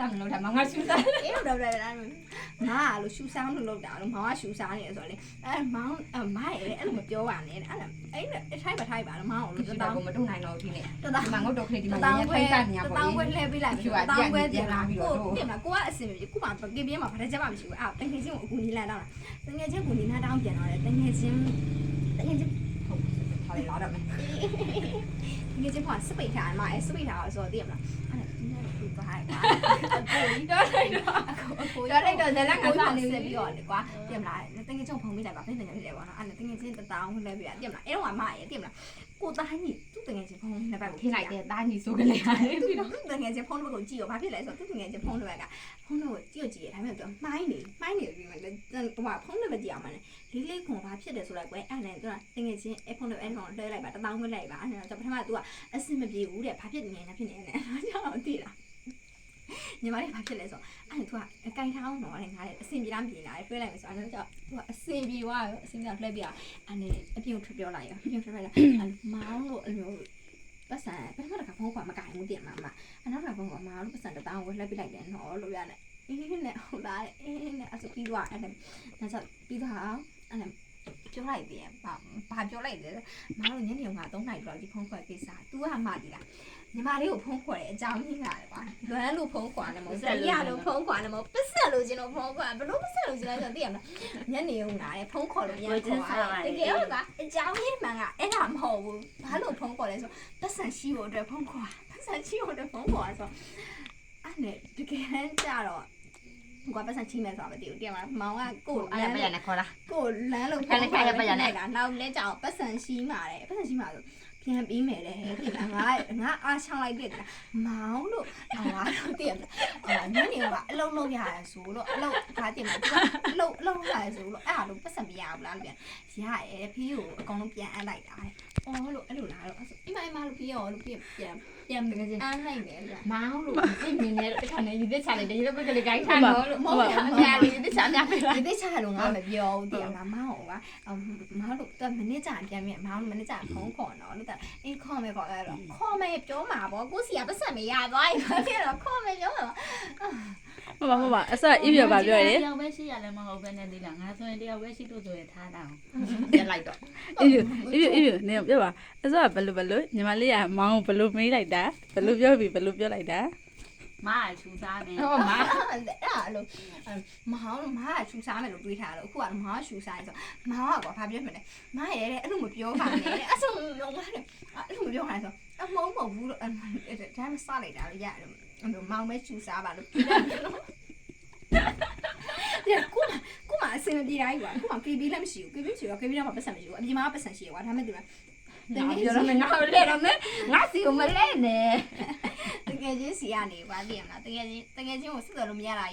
စားမလို့ဒါမှငါရှူစားအေးတော့တော့တော့မအားလို့ရှူစားလို့လောက်တာလို့မောင်ကရှူစားနေရဆိုတော့လေအဲမောင်အမရဲ့အဲ့လိုမပြောပါနဲ့အဲ့ဒါအဲ့ထိုက်ပါထိုက်ပါလို့မောင်လို့ဒီတတော့တောင်းကိုမတုံနိုင်တော့ဒီနေ့တတောင်းဒီမှာငုတ်တော့ခလေးဒီတမှာတောရင်းင်ခွဲထိုက်တတာနေရတောပေါ့င်းခွဲလေလှည့်ပေးလိုက်ဖြူကတတောင်းခွဲပြတင်န်လာလာပြီးပြီးတော့တော့တင်လာကိုကအစင်ပြေခုမှကေပြင်းမှာဗတဲ့ချက်မှမရှိဘူးအဲ့တငယ်ချင်းကိုအကူညီလန်တော့တငယ်ချင်းကူညီလန်တောင်းပြန်တော့တယ်တငယ်ချင်းတငယ်ချင်းဟုတ် ထားလေလာတော့မယ်တငယ်ချင်းကစပိတ်ထားမှာအဲစပိတ်ထားဆိုတော့သိရမလားအဲ့ဒါဒီနေ့ကဘာဟာအကိုကြီးတော့ လိုက်တော့အကိုတော့လိုက်တော့ဇလန်ကကိုစားကြီးနေဆက်ပြီပြီးတော့လေကွာသိရမလားတငယ်ချင်းဖုံးပေးလိုက်ပါဖိနေနေတယ်ပေါ့နော်အဲ့ဒါတငယ်ချင်းတတောင်းလှည့်ပေးတာသိရမလားအဲ့တော့မှရဲ့သိရမလားကိုသားကြီးသူ့တငယ်ချင်းဖုံးနှစ်ပတ်ကိုခင်းလိုက်တဲ့တာညီဆိုကလေးဟာလေပြီးတော့တငယ်ချင်းဖုံးတစ်ပတ်ကိုကြည့်ရောဘာဖြစ်လဲဆိုတော့သူ့တငယ်ချင်းဖုံးတစ်ပတ်ကဖုံးတော့ကြည့်ကြည့်ရဒါပေမဲ့သူမှိုင်းနေမှိုင်းနေပြီးမှလည်းဟိုမှာဖုံးတစ်ပတ်ကြည့်အောင်မလဲလေးလေးခွန်ဘာဖြစ်တယ်ဆိုတော့ကွယ်အဲ့နဲ့သူကတငယ်ချင်းအဖုံးတစ်အဲ့ကောင်လွှဲလိုက်ပါတတောင်းခွင့်လိုက်ပါအဲ့တော့ပထမကသူကအဆင်မပြေဘူးတဲ့ဘာဖြစ်နေလဲဖြစ်နေလဲအဲ့ကြောင့်သိလား ညီမလေးဘာဖြစ်လဲဆိုတော့အဲ့သူကအကင်ထားအောင်တော့လေငါလည်းအဆင်ပြေလားမပြေလားတွဲလိုက်မယ်ဆိုတော့အဲ့ကြောင့်သူကအဆင်ပြေသွားရောအဆင်ပြေလှည့်ပြအဲ့နဲ့အပြင်ကိုထွက်ပြောလိုက်ရောအပြင်ထွက်ပြလိုက်မောင်းလို့အမျိုးပတ်စံပထမတစ်ခါဖုန်းကမကင်ဘူးတင်မှာမအနောက်ကဖုန်းကမောင်းလို့ပတ်စံတတောင်းကိုလှည့်ပြလိုက်တယ်နော်လို့ရတယ်အေးနဲ့ဟုတ်လားအေးနဲ့အဆပြီးသွားအဲ့ဒါနောက်ဆက်ပြီးသွားအဲ့ဒါ ပြောလိုက်တယ်ဘာဘာပြောလိုက်တယ်မောင်းလို့ညနေက3နိုင်တော့ဒီဖုန်းခွဲကိစ္စ तू ကမှတည်လားညီမလေးကိုဖုန်းခေါ်တယ်အကြောင်းကြီးလာတယ်ကွာလွမ်းလို့ဖုန်းခေါ်တယ်မဟုတ်စရလို့ဖုန်းခေါ်တယ်မဟုတ်ပစ္စက်လို့ချင်းလို့ဖုန်းခေါ်ဘလို့ပစ္စက်လို့ချင်းလဲဆိုတော့သိရမလားညနေကလာတယ်ဖုန်းခေါ်လို့မရခေါ်တယ်တကယ်ဟုတ်လားအကြောင်းကြီးမှန်ကအဲ့ဒါမဟုတ်ဘူးဘာလို့ဖုန်းခေါ်လဲဆိုပတ်စံရှိဖို့အတွက်ဖုန်းခေါ်ပတ်စံရှိဖို့အတွက်ဖုန်းခေါ်ဆိုအဲ့နဲ့တကယ်တမ်းကြတော့ ကွာပတ်စံချိမယ်ဆိုတာမသိဘူးတကယ်မလားမောင်ကကိုယ်အဲ့ဒါပြန်နေခေါ်လာကိုလမ်းလို့တာနောက်လဲကြောင်ပတ်စံရှိမှာတယ်ပတ်စံရှိမှာဆိုပြန်ပြီးမယ်လေပြင်လာငါငါအားချောင်းလိုက်တယ်မောင်းလို့ဟောတော့တည်တယ်အာညနေကအလုံးလုံးရတယ်ဆိုလို့အလုံးဒါတည်မှာအလုံးအလုံးရတယ်ဆိုလို့အဲ့ဒါလို့ပတ်စံမရဘူးလားလို့ပြန်ရရဲဖေးကိုအကောင်လုံးပြန်အပ်လိုက်တာအော်လို့အဲ့လိုလားတော့အိမ် မအိမ်မလို့ဖေးရောလို့ပြန်ပြန်ပြန်အပ်လိုက်တယ်ဗျမောင်းလို့ပြင်နေတယ်တခါနေဒီသက်ချလိုက်တယ်ဒီလိုပဲကလေးကိုင်းထားတော့လို့မဟုတ်ဘူးအများကြီးဒီသက်ချများပဲလားဒီတိတ်ချလို့ငါမပြောဘူးတည်ငါမောင်းဟောကမောင်းလို့တမနစ်ကြပြန်ပြန်မောင်းမနစ်ကြဖုံးခေါ်တော့လို့တအင်းခေါ်မယ်ခေါ်ရတော့ခေါ်မယ်ပြောမှာပေါ့ကိုစီကပတ်စံမရသွားရင်ဘာဖြစ်တော့ခေါ်မယ်ပြောမှာဟု တ်ပါဟုတ်ပါအစအပြည့်ပြပါပြောရဲတယောက်ပဲရှိရလဲမဟုတ်ပဲနဲ့ဒီလားငါဆိုရင်တယောက်ပဲရှိလို့ဆိုရင်ထားတာအောင်ပြန်လိုက်တော့အပြည့်အပြည့်အပြည့်နေပြောပါအစကဘယ်လိုဘယ်လိုညီမလေးကမောင်းဘယ်လိုမေးလိုက်တာဘယ်လိုပြောပြီးဘယ်လိုပြောလိုက်တာမကချူစားမယ်ဟောမာအဲ့ဒါလို့မောင်းမောင်းကရှူစားမယ်လို့တွေးထားလို့အခုကမောင်းရှူစားရင်ဆိုမောင်းကကွာဘာပြောမလဲမရဲတဲ့အဲ့လိုမပြောပါနဲ့အဲ့ဆိုလုံးဝအဲ့လိုမပြောခိုင်းဆိုအ မုံမဟုတ်ဘူးလို့ဒါမှစလိုက်တာလို့ရတယ်အဲ့လိုမောင်းမဲရှူစားပါလို့ပြောတယ်လို့ဒီကူမကူမအစင်ပြေတိုင်းကွာကူမ KB လည်းမရှိဘူး KB မရှိတော့ KB တော့မပတ်စံမရှိဘူးအပြင်မှာပတ်စံရှိရကွာဒါမဲ့ဒီမှာပြောတော့မငါလဲတော့မဲငါစီကိုမလဲနဲ့တကယ်ချင်းစီကနေကွာသိရမလားတကယ်ချင်းတကယ်ချင်းကိုစစ်တော်လို့မရတာ